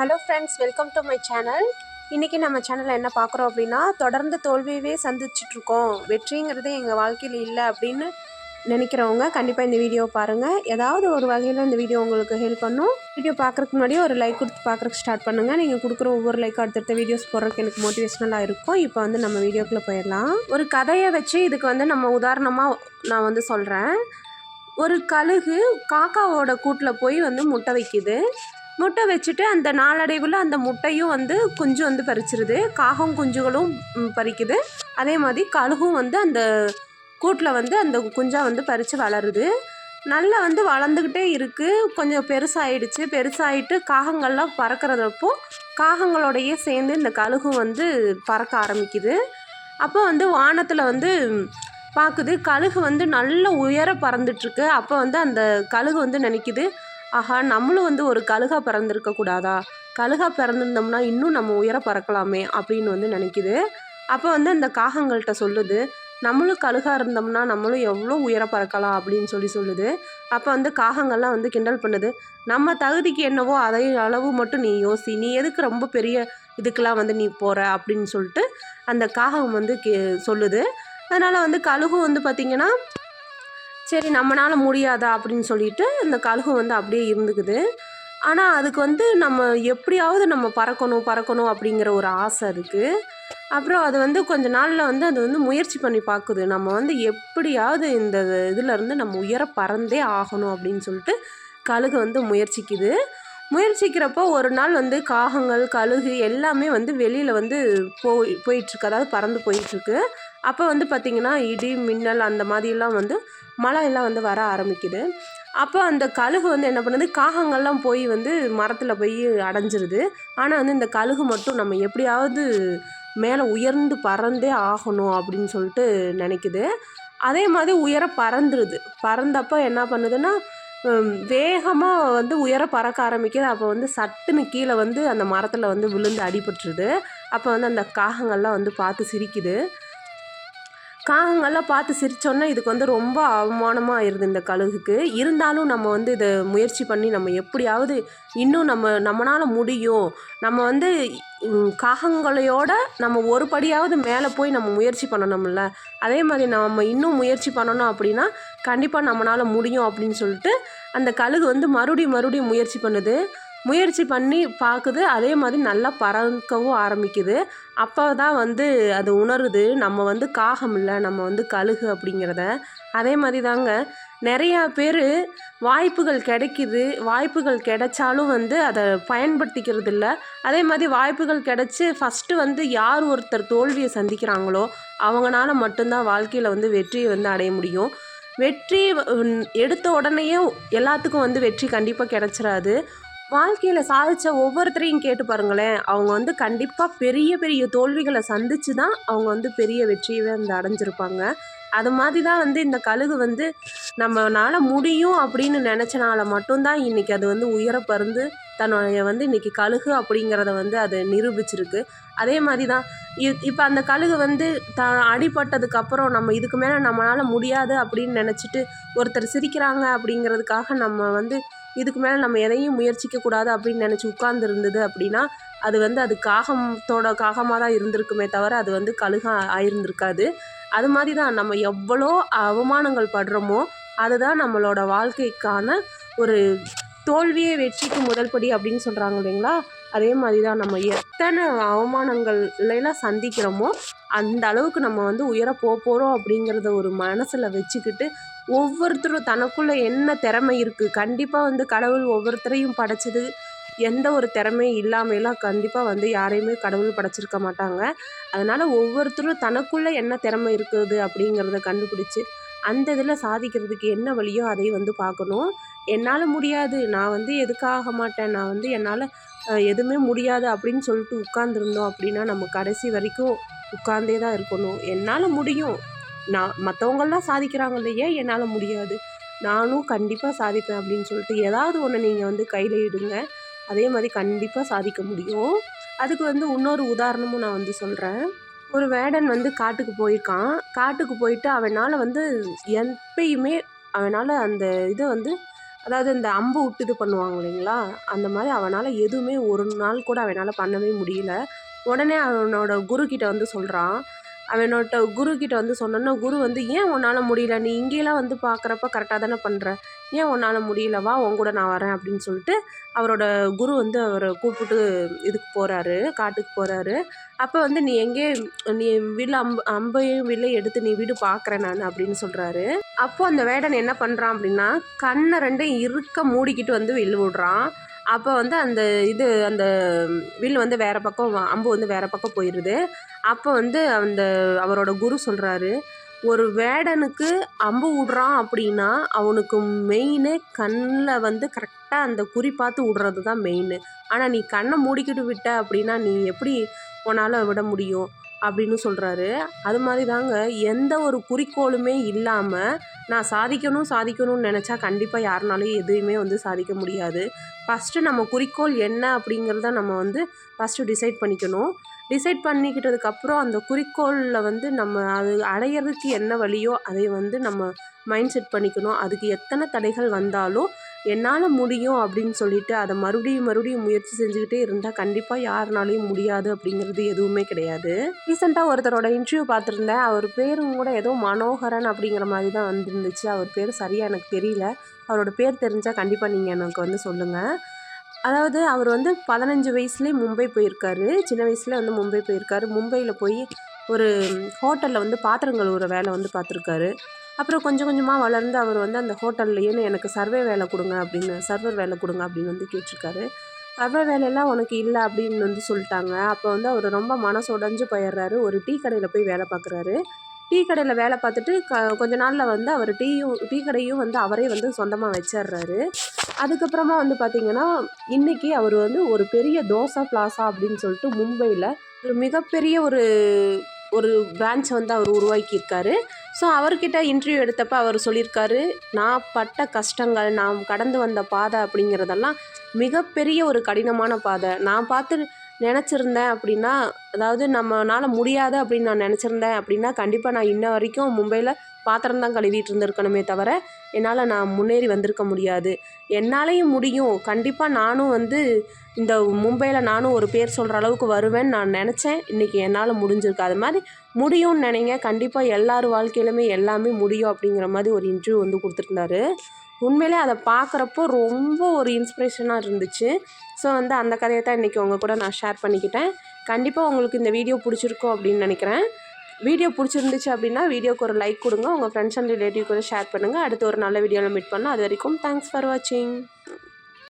Hello friends welcome to my channel இன்றைக்கி நம்ம சேனலில் என்ன பார்க்குறோம் அப்படின்னா தொடர்ந்து தோல்வியவே சந்திச்சிட்ருக்கோம். வெற்றிங்கிறது எங்கள் வாழ்க்கையில் இல்லை அப்படின்னு நினைக்கிறவங்க கண்டிப்பாக இந்த வீடியோ பாருங்கள் ஏதாவது ஒரு வகையில் இந்த வீடியோ உங்களுக்கு ஹெல்ப் பண்ணும். வீடியோ பார்க்குறதுக்கு முன்னாடி ஒரு லைக் கொடுத்து பார்க்குறக்கு ஸ்டார்ட் பண்ணுங்கள் நீங்கள் கொடுக்குற ஒவ்வொரு லைக்கும் அடுத்தடுத்த வீடியோஸ் போடுறதுக்கு எனக்கு மோட்டிவேஷ்னலாக இருக்கும். இப்போ வந்து நம்ம வீடியோக்குள்ளே போயிடலாம். ஒரு கதையை வச்சு இதுக்கு வந்து நம்ம உதாரணமாக நான் வந்து சொல்கிறேன் ஒரு கழுகு காக்காவோட கூட்டில் போய் வந்து முட்டை வைக்குது. முட்டை வச்சுட்டு அந்த நாளடைவில் அந்த முட்டையும் வந்து குஞ்சு வந்து பறிச்சிருது. காகம் குஞ்சுகளும் பறிக்குது. அதே மாதிரி கழுகும் வந்து அந்த கூட்டில் வந்து அந்த குஞ்சாக வந்து பறித்து வளருது. நல்லா வந்து வளர்ந்துக்கிட்டே இருக்குது கொஞ்சம் பெருசாகிடுச்சு பெருசாகிட்டு காகங்கள்லாம் பறக்கிறதப்போ காகங்களோடையே சேர்ந்து இந்த கழுகும் வந்து பறக்க ஆரம்பிக்குது. அப்போ வந்து வானத்தில் வந்து பார்க்குது கழுகு வந்து நல்ல உயர பறந்துட்டுருக்கு. அப்போ வந்து அந்த கழுகு வந்து நினைக்குது. ஆஹா நம்மளும் வந்து ஒரு கழுகா பிறந்திருக்க கூடாதா? கழுகா பிறந்திருந்தோம்னா இன்னும் நம்ம உயர பறக்கலாமே அப்படின்னு வந்து நினைக்குது. அப்போ வந்து அந்த காகங்கள்கிட்ட சொல்லுது நம்மளும் கழுகா இருந்தோம்னா நம்மளும் எவ்வளோ உயர பறக்கலாம்? அப்படின்னு சொல்லி சொல்லுது. அப்போ வந்து காகங்கள்லாம் வந்து கிண்டல் பண்ணுது நம்ம தகுதிக்கு என்னவோ அதை அளவு மட்டும் நீ யோசி நீ எதுக்கு ரொம்ப பெரிய இதுக்கெலாம் வந்து நீ போகிற அப்படின்னு சொல்லிட்டு அந்த காகம் வந்து கே சொல்லுது. அதனால் வந்து கழுகும் வந்து பார்த்திங்கன்னா சரி நம்மளால் முடியாதா அப்படின்னு சொல்லிட்டு இந்த கழுகு வந்து அப்படியே இருந்துக்குது. ஆனால் அதுக்கு வந்து நம்ம எப்படியாவது நம்ம பறக்கணும் பறக்கணும் அப்படிங்கிற ஒரு ஆசை இருக்குது அப்புறம் அது வந்து கொஞ்ச நாளில் வந்து அது வந்து முயற்சி பண்ணி பார்க்குது நம்ம வந்து எப்படியாவது இந்த இதுலேருந்து நம்ம உயர பறந்தே ஆகணும் அப்படின்னு சொல்லிட்டு கழுகு வந்து முயற்சிக்குது. முயற்சிக்கிறப்போ ஒரு நாள் வந்து காகங்கள் கழுகு எல்லாமே வந்து வெளியில் வந்து போய் போயிட்டுருக்கு அதாவது பறந்து போயிட்டுருக்கு அப்போ வந்து பார்த்திங்கன்னா இடி மின்னல் அந்த மாதிரிலாம் வந்து மழையெல்லாம் வந்து வர ஆரம்பிக்குது. அப்போ அந்த கழுகு வந்து என்ன பண்ணுது? காகங்கள்லாம் போய் வந்து மரத்தில் போய் அடைஞ்சிருது. ஆனால் வந்து இந்த கழுகு மட்டும் நம்ம எப்படியாவது மேலே உயர்ந்து பறந்தே ஆகணும் அப்படின்னு சொல்லிட்டு நினைக்குது. அதே மாதிரி உயர பறந்துருது. பறந்தப்போ என்ன பண்ணுதுன்னா வேகமாக வந்து உயர பறக்க ஆரம்பிக்குது. அப்போ வந்து சட்டுன்னு கீழே வந்து அந்த மரத்தில் வந்து விழுந்து அடிபட்டுருது. அப்போ வந்து அந்த காகங்கள்லாம் வந்து பார்த்து சிரிக்குது. காகங்கள்லாம் பார்த்து சிரிச்சோன்னே இதுக்கு வந்து ரொம்ப அவமானமாக ஆயிடுது இந்த கழுகுக்கு. இருந்தாலும் நம்ம வந்து இதை முயற்சி பண்ணி நம்ம எப்படியாவது இன்னும் நம்ம நம்மளால் முடியும். நம்ம வந்து காகங்களையோட நம்ம ஒரு படியாவது மேலே போய் நம்ம முயற்சி பண்ணணும்ல. அதே மாதிரி நம்ம இன்னும் முயற்சி பண்ணணும் அப்படின்னா கண்டிப்பாக நம்மளால் முடியும் அப்படின்னு சொல்லிட்டு அந்த கழுகு வந்து மறுபடியும் மறுபடியும் முயற்சி பண்ணுது. முயற்சி பண்ணி பார்க்குது அதே மாதிரி நல்லா பறக்கவும் ஆரம்பிக்குது. அப்போ தான் வந்து அது உணருது. நம்ம வந்து காகம் இல்லை நம்ம வந்து கழுகு அப்படிங்கிறத. அதே மாதிரி தாங்க நிறையா பேர் வாய்ப்புகள் கிடைக்கிது. வாய்ப்புகள் கிடைச்சாலும் வந்து அதை பயன்படுத்திக்கிறது இல்லை. அதே மாதிரி வாய்ப்புகள் கிடைச்சி ஃபஸ்ட்டு வந்து யார் ஒருத்தர் தோல்வியை சந்திக்கிறாங்களோ அவங்கனால மட்டும்தான் வாழ்க்கையில் வந்து வெற்றியை வந்து அடைய முடியும். வெற்றி எடுத்த உடனேயே எல்லாத்துக்கும் வந்து வெற்றி கண்டிப்பாக கிடச்சிடாது வாழ்க்கையில் சாதித்த ஒவ்வொருத்தரையும் கேட்டு பாருங்களேன். அவங்க வந்து கண்டிப்பாக பெரிய பெரிய தோல்விகளை சந்தித்து தான் அவங்க வந்து பெரிய வெற்றியவே வந்து அடைஞ்சிருப்பாங்க. அது மாதிரி தான் வந்து இந்த கழுகு வந்து நம்மளால் முடியும் அப்படின்னு நினச்சனால மட்டும்தான் இன்றைக்கி அது வந்து உயர பருந்து தன்னுடைய வந்து இன்றைக்கி கழுகு அப்படிங்கிறத வந்து அது நிரூபிச்சிருக்கு. அதே மாதிரி தான் இப்போ அந்த கழுகு வந்து த அடிபட்டதுக்கப்புறம் நம்ம இதுக்கு மேலே நம்மளால் முடியாது அப்படின்னு நினச்சிட்டு ஒருத்தர் சிரிக்கிறாங்க அப்படிங்கிறதுக்காக நம்ம வந்து இதுக்கு மேலே நம்ம எதையும் முயற்சிக்க கூடாது அப்படின்னு நினச்சி உட்கார்ந்துருந்தது அப்படின்னா அது வந்து அது காகத்தோட காகமாக தான் இருந்திருக்குமே தவிர அது வந்து கழுகா ஆயிருந்திருக்காது. அது மாதிரி தான் நம்ம எவ்வளோ அவமானங்கள் படுறோமோ அதுதான் நம்மளோட வாழ்க்கைக்கான ஒரு தோல்வியே வெற்றிக்கு முதல் படி அப்படின்னு சொல்கிறாங்க இல்லைங்களா? அதே மாதிரி தான் நம்ம எத்தனை அவமானங்கள்லாம் சந்திக்கிறோமோ அந்த அளவுக்கு நம்ம வந்து உயர போக போகிறோம் அப்படிங்கிறத ஒரு மனசில் வச்சுக்கிட்டு ஒவ்வொருத்தரும் தனக்குள்ளே என்ன திறமை இருக்குது கண்டிப்பாக வந்து கடவுள் ஒவ்வொருத்தரையும் படைச்சது எந்த ஒரு திறமையும் இல்லாமலாம் கண்டிப்பாக வந்து யாரையுமே கடவுள் படைச்சிருக்க மாட்டாங்க. அதனால் ஒவ்வொருத்தரும் தனக்குள்ளே என்ன திறமை இருக்குது அப்படிங்கிறத கண்டுபிடிச்சி அந்த இதில் சாதிக்கிறதுக்கு என்ன வழியோ அதை வந்து பார்க்கணும். என்னால் முடியாது. நான் வந்து எதுக்காக மாட்டேன்? நான் வந்து என்னால் எதுவுமே முடியாது அப்படின்னு சொல்லிட்டு உட்காந்துருந்தோம் அப்படின்னா நம்ம கடைசி வரைக்கும் உட்கார்ந்தே தான் இருக்கணும். என்னால் முடியும். நான் மற்றவங்களாம் சாதிக்கிறாங்க இல்லையே என்னால் முடியாது. நானும் கண்டிப்பாக சாதிப்பேன் அப்படின்னு சொல்லிட்டு ஏதாவது ஒன்று நீங்கள் வந்து கையில் இடுங்க. அதே மாதிரி கண்டிப்பாக சாதிக்க முடியும். அதுக்கு வந்து இன்னொரு உதாரணமும் நான் வந்து சொல்கிறேன் ஒரு வேடன் வந்து காட்டுக்கு போயிருக்கான். காட்டுக்கு போயிட்டு அவனால் வந்து எப்பயுமே அவனால் அந்த இதை வந்து அதாவது இந்த அம்பு விட்டு இது பண்ணுவாங்க இல்லைங்களா? அந்த மாதிரி அவனால் எதுவுமே ஒரு நாள் கூட அவனால் பண்ணவே முடியல. உடனே அவனோட குருக்கிட்ட வந்து சொல்கிறான் அவனோட குருக்கிட்ட வந்து சொன்னோன்னா குரு வந்து ஏன் உன்னால் முடியல? நீ இங்கேலாம் வந்து பார்க்குறப்ப கரெக்டாக தானே பண்ணுற ஏன் உன்னால் முடியல? வா உன் கூட நான் வரேன் அப்படின்னு சொல்லிட்டு அவரோட குரு வந்து அவரை கூப்பிட்டு இதுக்கு போகிறாரு காட்டுக்கு போகிறாரு அப்போ வந்து நீ எங்கே நீ வில் அம்பு அம்பையும் வில்லையும் எடுத்து நீ வீடு பார்க்குறேன் நான் அப்படின்னு சொல்கிறாரு அப்போ அந்த வேடன் என்ன பண்ணுறான் அப்படின்னா கண்ணை ரெண்டும் இருக்க மூடிக்கிட்டு வந்து வில் விடுறான். அப்போ வந்து அந்த இது அந்த வில் வந்து வேறு பக்கம் அம்பு வந்து வேறு பக்கம் போயிடுது அப்போ வந்து அந்த அவரோட குரு சொல்கிறாரு ஒரு வேடனுக்கு அம்பு விடுறான் அப்படின்னா அவனுக்கு மெயினே கண்ணில் வந்து கரெக்டாக அந்த குறி பார்த்து விடுறது தான் மெயின். ஆனால் நீ கண்ணை மூடிக்கிட்டு விட்ட அப்படின்னா நீ எப்படி உன்னால் விட முடியும்? அப்படின்னு சொல்கிறாரு அது மாதிரி தாங்க எந்த ஒரு குறிக்கோளுமே இல்லாமல் நான் சாதிக்கணும் சாதிக்கணும்னு நினச்சா கண்டிப்பாக யாருனாலையும் எதுவுமே வந்து சாதிக்க முடியாது. ஃபஸ்ட்டு நம்ம குறிக்கோள் என்ன அப்படிங்கிறத நம்ம வந்து ஃபஸ்ட்டு டிசைட் பண்ணிக்கணும். டிசைட் பண்ணிக்கிட்டதுக்கப்புறம் அந்த குறிக்கோளில் வந்து நம்ம அது அடையிறதுக்கு என்ன வழியோ அதை வந்து நம்ம மைண்ட் செட் பண்ணிக்கணும். அதுக்கு எத்தனை தடைகள் வந்தாலும் என்னால் முடியும் அப்படின்னு சொல்லிட்டு அதை மறுபடியும் மறுபடியும் முயற்சி செஞ்சுக்கிட்டே இருந்தால் கண்டிப்பாக யாருனாலையும் முடியாது அப்படிங்கிறது எதுவுமே கிடையாது. ரீசெண்டாக ஒருத்தரோட இன்டர்வியூ பார்த்துருந்தேன். அவர் பேரும் கூட ஏதோ மனோகரன் அப்படிங்கிற மாதிரி தான் வந்துருந்துச்சு. அவர் பேர் சரியாக எனக்கு தெரியல. அவரோட பேர் தெரிஞ்சால் கண்டிப்பாக நீங்கள் எனக்கு வந்து சொல்லுங்கள் அதாவது அவர் வந்து பதினஞ்சு வயசுலேயே மும்பை போயிருக்காரு. சின்ன வயசுல வந்து மும்பை போயிருக்காரு. மும்பையில் போய் ஒரு ஹோட்டலில் வந்து பாத்திரம் கழுவுற வேலை வந்து பார்த்துருக்காரு. அப்புறம் கொஞ்சம் கொஞ்சமாக வளர்ந்து அவர் வந்து அந்த ஹோட்டல்லையே எனக்கு சர்வே வேலை கொடுங்க அப்படின்னு சர்வர் வேலை கொடுங்க அப்படின்னு வந்து கேட்டிருக்காரு. சர்வர் வேலையெல்லாம் உனக்கு இல்லை அப்படின்னு வந்து சொல்லிட்டாங்க. அப்போ வந்து அவர் ரொம்ப மனசு உடஞ்சு போயிடுறாரு. ஒரு டீ கடையில் போய் வேலை பார்க்குறாரு. டீ கடையில் வேலை பார்த்துட்டு க கொஞ்ச நாளில் வந்து அவர் டீயும் டீ கடையும் வந்து அவரே வந்து சொந்தமாக வச்சிடுறாரு. அதுக்கப்புறமா வந்து பார்த்திங்கன்னா இன்றைக்கி அவர் வந்து ஒரு பெரிய தோசை பிளாசா அப்படின்னு சொல்லிட்டு மும்பையில் ஒரு மிகப்பெரிய ஒரு ஒரு பிரான்ச் வந்து அவர் உருவாக்கியிருக்காரு. ஸோ அவர்கிட்ட இன்டர்வியூ எடுத்தப்ப அவர் சொல்லியிருக்காரு நான் பட்ட கஷ்டங்கள் நாம் கடந்து வந்த பாதை அப்படிங்கிறதெல்லாம் மிகப்பெரிய ஒரு கடினமான பாதை. நான் பார்த்து நினச்சிருந்தேன் அப்படின்னா அதாவது நம்மளால் முடியாது அப்படின்னு நான் நினச்சிருந்தேன் அப்படின்னா கண்டிப்பாக நான் இன்ன வரைக்கும் மும்பையில் பாத்திரம் தான் கழுவிட்டு இருந்திருக்கணுமே தவிர என்னால் நான் முன்னேறி வந்திருக்க முடியாது. என்னாலையும் முடியும். கண்டிப்பாக நானும் வந்து இந்த மும்பையில் நானும் ஒரு பேர் சொல்கிற அளவுக்கு வருவேன்னு நான் நினச்சேன். இன்றைக்கி என்னால் முடிஞ்சிருக்கு. அது மாதிரி முடியும்னு நினைங்க. கண்டிப்பாக எல்லார் வாழ்க்கையிலுமே எல்லாமே முடியும் அப்படிங்கிற மாதிரி ஒரு இன்டர்வியூ வந்து கொடுத்துருந்தாரு. உண்மையிலே அதை பார்க்குறப்போ ரொம்ப ஒரு இன்ஸ்பிரேஷனாக இருந்துச்சு. ஸோ வந்து அந்த கதையை தான் இன்றைக்கி உங்கள் கூட நான் ஷேர் பண்ணிக்கிட்டேன். கண்டிப்பாக உங்களுக்கு இந்த வீடியோ பிடிச்சிருக்கும் அப்படின்னு நினைக்கிறேன். வீடியோ பிடிச்சிருந்துச்சு அப்படின்னா வீடியோக்கு ஒரு லைக் கொடுங்க. உங்கள் ஃப்ரெண்ட்ஸ் அண்ட் ரிலேட்டிவ் கூட ஷேர் பண்ணுங்கள் அடுத்து ஒரு நல்ல வீடியோவில் மீட் பண்ணலாம். அது வரைக்கும் தேங்க்ஸ் ஃபார் வாட்சிங்